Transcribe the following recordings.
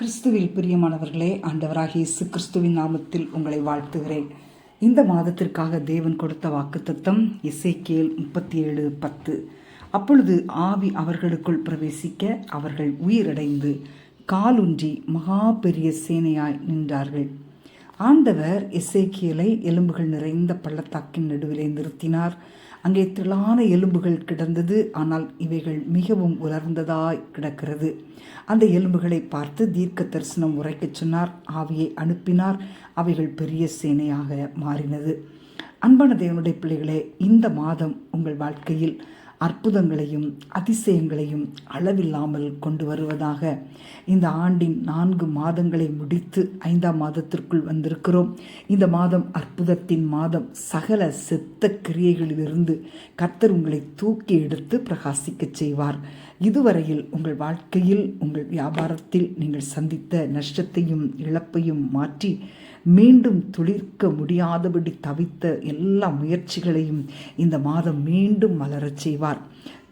கிறிஸ்துவில் பிரியமானவர்களே ஆண்டவராக இயேசு கிறிஸ்துவின் நாமத்தில் உங்களை வாழ்த்துகிறேன். இந்த மாதத்திற்காக தேவன் கொடுத்த வாக்குத்தத்தம் இசைக்கேல் முப்பத்தி ஏழு பத்து. அப்பொழுது ஆவி அவர்களுக்குள் பிரவேசிக்க அவர்கள் உயிரடைந்து காலுன்றி மகா பெரிய சேனையாய் நின்றார்கள். ஆண்டவர் இசைக்கியலை எலும்புகள் நிறைந்த பள்ளத்தாக்கின் நடுவிலே நிறுத்தினார். அங்கே திரளான எலும்புகள் கிடந்தது. ஆனால் இவைகள் மிகவும் உலர்ந்ததாய் கிடக்கிறது. அந்த எலும்புகளை பார்த்து தீர்க்க தரிசனம் உரைக்கச் சொன்னார். ஆவியை அனுப்பினார். அவைகள் பெரிய சேனையாக மாறினது. அன்பான தேவனுடைய பிள்ளைகளே இந்த மாதம் உங்கள் வாழ்க்கையில் அற்புதங்களையும் அதிசயங்களையும் அளவில்லாமல் கொண்டு வருவதாக இந்த ஆண்டின் நான்கு மாதங்களை முடித்து ஐந்தாம் மாதத்திற்குள் வந்திருக்கிறோம். இந்த மாதம் அற்புதத்தின் மாதம். சகல செத்த கிரியைகளிலிருந்து கர்த்தர் உங்களை தூக்கி எடுத்து பிரகாசிக்கச் செய்வார். இதுவரையில் உங்கள் வாழ்க்கையில் உங்கள் வியாபாரத்தில் நீங்கள் சந்தித்த நஷ்டத்தையும் இழப்பையும் மாற்றி மீண்டும் துளிர்க்க முடியாதபடி தவித்த எல்லா முயற்சிகளையும் இந்த மாதம் மீண்டும் மலரச் செய்வார்.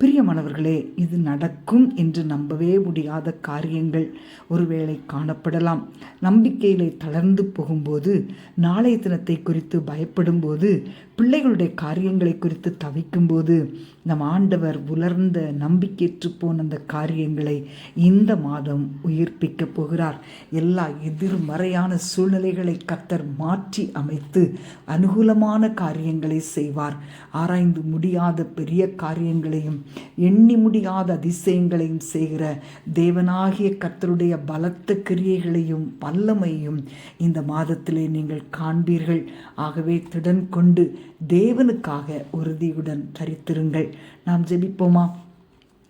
பிரியமானவர்களே இது நடக்கும் என்று நம்பவே முடியாத காரியங்கள் ஒருவேளை காணப்படலாம். நம்பிக்கையிலே தளர்ந்து போகும்போது நாளைய தினத்தை குறித்து பயப்படும்போது பிள்ளைகளுடைய காரியங்களை குறித்து தவிக்கும்போது நம் ஆண்டவர் உலர்ந்த நம்பிக்கையற்று போன அந்த காரியங்களை இந்த மாதம் உயிர்ப்பிக்கப் போகிறார். எல்லா எதிர்மறையான சூழ்நிலைகளை கத்தர் மாற்றி அமைத்து அனுகூலமான காரியங்களை செய்வார். ஆராய்ந்து முடியாத பெரிய காரியங்களையும் எண்ணி முடியாத அதிசயங்களையும் செய்கிற தேவனாகிய கர்த்தருடைய பலத்த கிரியைகளையும் வல்லமையும் இந்த மாதத்திலே நீங்கள் காண்பீர்கள். ஆகவே திடன் கொண்டு தேவனுக்காக உறுதியுடன் தரித்திருங்கள். நாம் ஜெபிப்போமா?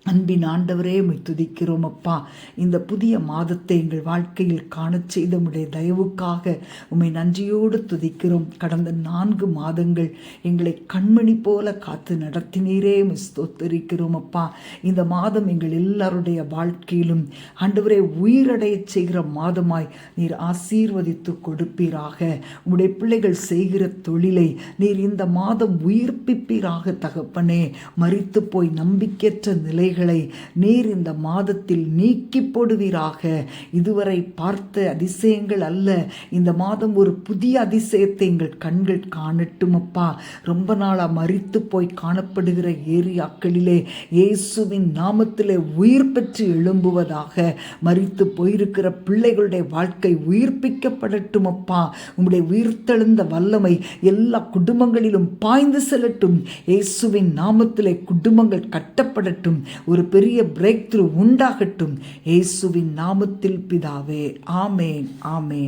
அன்பின் ஆண்டவரே உம்மை துதிக்கிறோம் அப்பா. இந்த புதிய மாதத்தை எங்கள் வாழ்க்கையில் காணச் செய்த உடைய தயவுக்காக உம்மை நன்றியோடு துதிக்கிறோம். கடந்த நான்கு மாதங்கள் எங்களை கண்மணி போல காத்து நடத்தினீரே ஸ்தோத்தரிக்கிறோம் அப்பா. இந்த மாதம் எங்கள் எல்லாருடைய வாழ்க்கையிலும் ஆண்டவரே உயிரடையச் செய்கிற மாதமாய் நீர் ஆசீர்வதித்து கொடுப்பீராக. உம்முடைய பிள்ளைகள் செய்கிற தொழிலை நீர் இந்த மாதம் உயிர்ப்பிப்பீராக தகப்பனே. மறித்து போய் நம்பிக்கையற்ற நிலைகள் தடைகளை நீர் இந்த மாதத்தில் நீக்கி போடுவீராக. இதுவரை பார்த்த அதிசயங்கள் அல்ல. இந்த மாதம் ஒரு புதிய அதிசயத்தை எங்கள் கண்கள் காணட்டும் அப்பா ரொம்ப நாளாக மறித்து போய் காணப்படுகிற ஏரியாக்களிலே இயேசுவின் நாமத்திலே உயிர் பெற்று எழும்புவதாக மறித்து போயிருக்கிற பிள்ளைகளுடைய வாழ்க்கை உயிர்ப்பிக்கப்படட்டும் அப்பா உங்களுடைய உயிர்த்தெழுந்த வல்லமை எல்லா குடும்பங்களிலும் பாய்ந்து செல்லட்டும். இயேசுவின் நாமத்திலே குடும்பங்கள் கட்டப்படட்டும். ஒரு பெரிய பிரேக் த்ரூ உண்டாகட்டும். இயேசுவின் நாமத்தில் பிதாவே. ஆமேன் ஆமேன்.